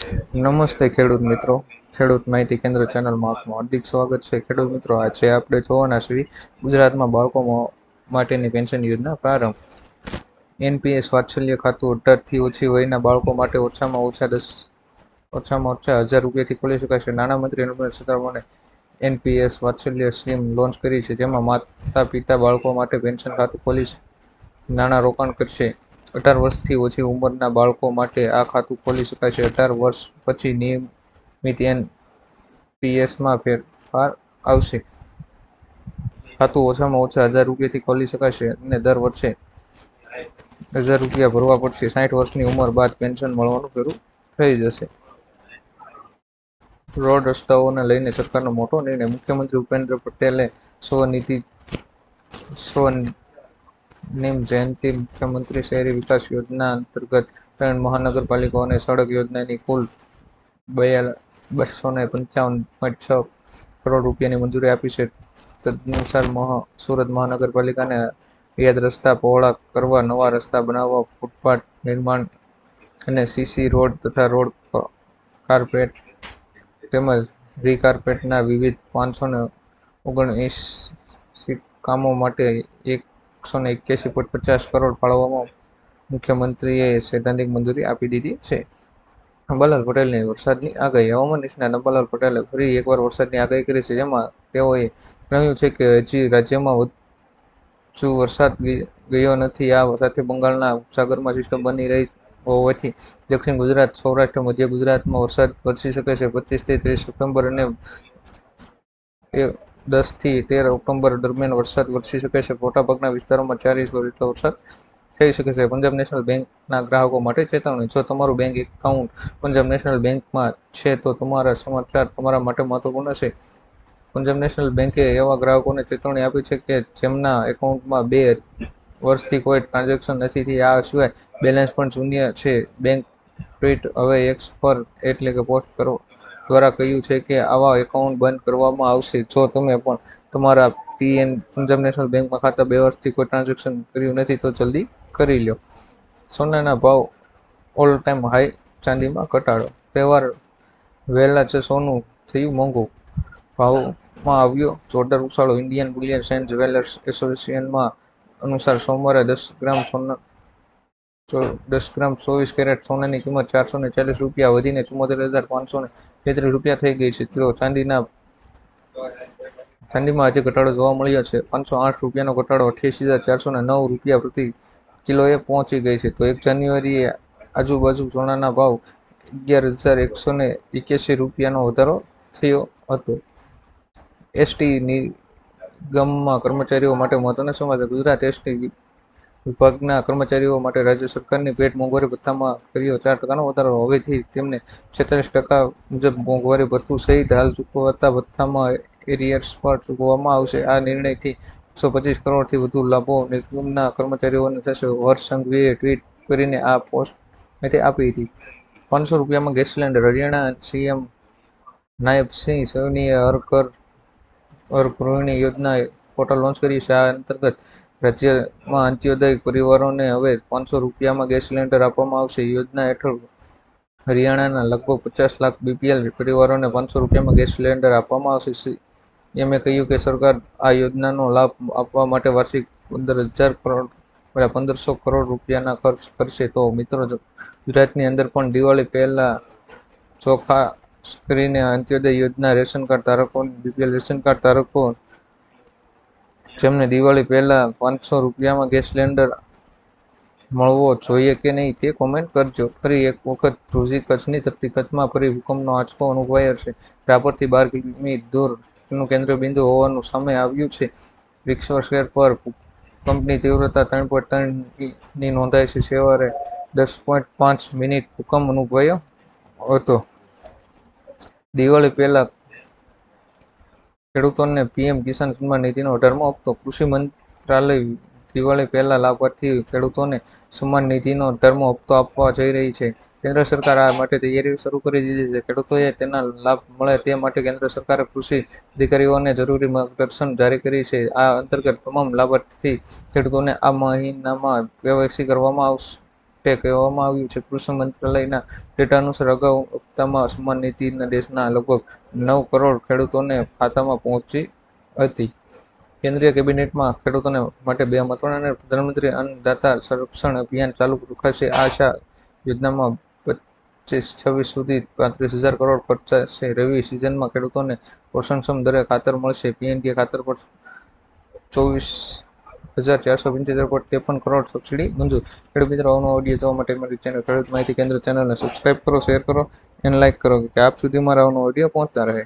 નમસ્તે ખેડૂત મિત્રો. ખેડૂત માહિતી કેન્દ્ર ચેનલમાં આપનું હાર્દિક સ્વાગત છે. ખેડૂત મિત્રો, આજે આપણે જોવાના છીએ ગુજરાતમાં બાળકો માટેની પેન્શન યોજના પ્રારંભ. એનપીએસ વાત્સલ્ય ખાતું અઢારથી ઓછી વયના બાળકો માટે ઓછામાં ઓછા દસ, ઓછામાં ઓછા હજાર રૂપિયાથી ખોલી શકાશે નાણામંત્રી નિર્મલા સીતારમણે એનપીએસ વાત્સલ્ય સ્કીમ લોન્ચ કરી છે, જેમાં માતા પિતા બાળકો માટે પેન્શન ખાતું ખોલી નાણાં રોકાણ કરશે અઢાર વર્ષથી ઓછી ઉંમરના બાળકો માટે આ ખાતું ખોલી શકાય છે. અઢાર વર્ષ પછી નિયમિત એનપીએસમાં ફેરફાર આવશે. ખાતું ઓછામાં ઓછા હજાર રૂપિયાથી ખોલી શકાશે અને દર વર્ષે હજાર રૂપિયા ભરવા પડશે. સાઠ વર્ષની ઉંમર બાદ પેન્શન મળવાનું શરૂ થઈ જશે. રોડ રસ્તાઓને લઈને સરકારનો મોટો નિર્ણય મુખ્યમંત્રી ભૂપેન્દ્ર પટેલે સ્વનિધિ સ્વનિમ જયંતિ મુખ્યમંત્રી શહેરી વિકાસ યોજના અંતર્ગત ત્રણ મહાનગરપાલિકાઓને સડક યોજનાની કુલ બસો ને પંચાવન પોઈન્ટ છ કરોડ રૂપિયાની મંજૂરી આપી છે. તદનુસાર સુરત મહાનગરપાલિકાને યાદ રસ્તા પહોળા કરવા, નવા રસ્તા બનાવવા, ફૂટપાથ નિર્માણ અને સીસી રોડ તથા રોડ કાર્પેટ તેમજ રીકાર્પેટના વિવિધ પાંચસો ને ઓગણએંસી કામો માટે એકસો ને એક્યાસી પોઈન્ટ પચાસ કરોડ ફાળવવામાં મુખ્યમંત્રીએ સૈદ્ધાંતિક મંજૂરી આપી દીધી છે. અંબાલાલ પટેલની વરસાદની આગાહી, હવામાન નિષ્ણાત અંબાલાલ પટેલે ફરી એકવાર વરસાદની આગાહી કરી છે, જેમાં તેઓએ જણાવ્યું છે કે હજી રાજ્યમાં વધુ વરસાદ ગયો નથી. આ સાથે બંગાળના ઉપસાગરમાં સિસ્ટમ બની રહી હોવાથી દક્ષિણ ગુજરાત, સૌરાષ્ટ્ર, મધ્ય ગુજરાતમાં વરસાદ વરસી શકે છે. પચીસથી ત્રીસ સપ્ટેમ્બર અને દસથી તેર ઓક્ટોબર દરમિયાન વરસાદ વરસી શકે છે. મોટાભાગના વિસ્તારોમાં ચાર ઇંચ જેટલો વરસાદ થઈ શકે છે. પંજાબ નેશનલ બેંકના ગ્રાહકો માટે ચેતવણી. જો તમારું બેંક એકાઉન્ટ પંજાબ નેશનલ બેંકમાં છે, તો તમારા સમાચાર તમારા માટે મહત્વપૂર્ણ છે. પંજાબ નેશનલ બેંકે એવા ગ્રાહકોને ચેતવણી આપી છે કે જેમના એકાઉન્ટમાં બે વર્ષથી કોઈ ટ્રાન્ઝેક્શન નથી થઈ આ સિવાય બેલેન્સ પણ શૂન્ય છે. બેંક ટ્વીટ હવે એક્સ પર એટલે કે પોસ્ટ કરો. દ્વારા કહ્યું છે કે આવા એકાઉન્ટ બંધ કરવામાં આવશે. જો તમે પણ તમારા પીએન પંજાબ નેશનલ બેંકમાં ખાતા બે વર્ષથી કોઈ ટ્રાન્ઝેક્શન કર્યું નથી, તો જલ્દી કરી લ્યો. સોનાના ભાવ ઓલ ટાઈમ હાઈ ચાંદીમાં ઘટાડો. તહેવાર વહેલા છે સોનું થયું મોંઘું. ભાવમાં આવ્યો જોરદાર ઉછાળો. ઇન્ડિયન બુલિયન એન્ડ જ્વેલર્સ એસોસિએશનમાં અનુસાર સોમવારે દસ ગ્રામ સોના દસ ગ્રામ ચોવીસ કેરેટ સોનાની કિંમત ચારસો ને ચાલીસ રૂપિયા વધીને ચુમ્મોતેર હજાર પાંચસો ને તેત્રીસ રૂપિયા થઈ ગઈ છે. તો ચાંદીના ચાંદીમાં આજે ઘટાડો જોવા મળ્યો છે. પાંચસો આઠ રૂપિયાનો ઘટાડો અઠ્યાસી હજાર ચારસો ને નવ રૂપિયા પ્રતિ કિલોએ પહોંચી ગઈ છે. તો એક જાન્યુઆરીએ આજુબાજુ સોનાના ભાવ અગિયાર હજાર એકસો ને એક્યાસી રૂપિયાનો વધારો થયો હતો. એસટી નિગમમાં કર્મચારીઓ માટે મહત્વના સમાચાર ગુજરાત એસટી વિભાગના કર્મચારીઓ માટે રાજ્ય સરકારની ભેટ મોંઘવારી ભથ્થામાં કર્યો. ચાર ટકાનો વધારો હવેથી તેમને છેતાલીસ ટકા મુજબ મોંઘવારી ભથ્થું સહિત હાલ ચૂકવતા ભથ્થામાં એરિયર્સ પર ચૂકવવામાં આવશે. આ નિર્ણયથી એકસો પચીસ કરોડથી વધુ લાભો નિગમના કર્મચારીઓને થશે. હર્ષ સંઘવીએ ટ્વીટ કરીને આ પોસ્ટ માહિતી આપી હતી. પાંચસો રૂપિયામાં ગેસ સિલિન્ડર. હરિયાણા સીએમ નાયબ સિંહ સૌનીએ હર કર હર ગૃહિણી યોજના પોર્ટલ લોન્ચ કર્યું છે. આ અંતર્ગત રાજ્યમાં અંત્યોદય પરિવારોને હવે પાંચસો રૂપિયામાં ગેસ સિલિન્ડર આપવામાં આવશે. યોજના હેઠળ હરિયાણાના લગભગ પચાસ લાખ બીપીએલ પરિવારોને પાંચસો રૂપિયામાં ગેસ સિલિન્ડર આપવામાં આવશે. એમણે કહ્યું કે સરકાર આ યોજનાનો લાભ આપવા માટે વાર્ષિક પંદર હજાર કરોડ પંદરસો કરોડ રૂપિયાના ખર્ચ કરશે. તો મિત્રો ગુજરાતની અંદર પણ દિવાળી પહેલા ચોખા કરીને અંત્યોદય યોજના રેશન કાર્ડ ધારકો બીપીએલ રેશન કાર્ડ ધારકો જેમને દિવાળી પહેલાં પાંચસો રૂપિયામાં ગેસ સિલિન્ડર મળવો જોઈએ કે નહીં તે કોમેન્ટ કરજો. ફરી એક વખત ધ્રુજી કચ્છની ધરતી કચ્છમાં ફરી ભૂકંપનો આંચકો અનુભવાયો છે. રાપરથી બાર કિમી દૂર તેનું કેન્દ્રબિંદુ હોવાનું સામે આવ્યું છે. રિક્સર શહેર પર ભૂકંપની તીવ્રતા ત્રણ પોઈન્ટ ત્રણની નોંધાઈ છે. સવારે દસ પોઈન્ટ પાંચ મિનિટ ભૂકંપ અનુભવાયો હતો. દિવાળી પહેલા ખેડૂતોને પીએમ કિસાન સન્માન નિધિનો અઢારમો હપ્તો કૃષિ મંત્રાલય દિવાળી પહેલા લાભાર્થી ખેડૂતોને સન્માન નિધિનો અઢારમો હપ્તો આપવા જઈ રહી છે. કેન્દ્ર સરકાર આ માટે તૈયારીઓ શરૂ કરી દીધી છે. ખેડૂતોએ તેના લાભ મળે તે માટે કેન્દ્ર સરકારે કૃષિ અધિકારીઓને જરૂરી માર્ગદર્શન જારી કરી છે. આ અંતર્ગત તમામ લાભાર્થી ખેડૂતોને આ મહિનામાં કેવાયસી કરવામાં આવશે. તે કહેવામાં આવ્યું છે, કૃષિ મંત્રાલયના ડેટા અનુસાર અગાઉ હપ્તામાં સમાન નીતિના દેશના લગભગ નવ કરોડ ખેડૂતોને ખાતામાં પહોંચી હતી. કેન્દ્રીય કેબિનેટમાં ખેડૂતોને માટે બે મહત્વના અને પ્રધાનમંત્રી અન્નદાતા સંરક્ષણ અભિયાન ચાલુ રખાશે. આશા યોજનામાં પચીસ, છવ્વીસ સુધી પાંત્રીસ હજાર કરોડ ખર્ચાશે. રવિ સિઝનમાં ખેડૂતોને પોષણક્ષમ દરે ખાતર મળશે. પીએનકે ખાતર પર ચોવીસ હજાર ચારસો પંચોતેર પોઈન્ટ ત્રેપન કરોડ સબસિડી મંજૂર. ખેડૂત મિત્રો આવનો ઓડિયો જોવા માટે મારી ચેનલ ખેડૂત માહિતી કેન્દ્ર ચેનલને સબસ્ક્રાઇબ કરો શેર કરો અને લાઇક કરો, કે આપ સુધી મારા આવનો ઓડિયો પહોંચતા રહે.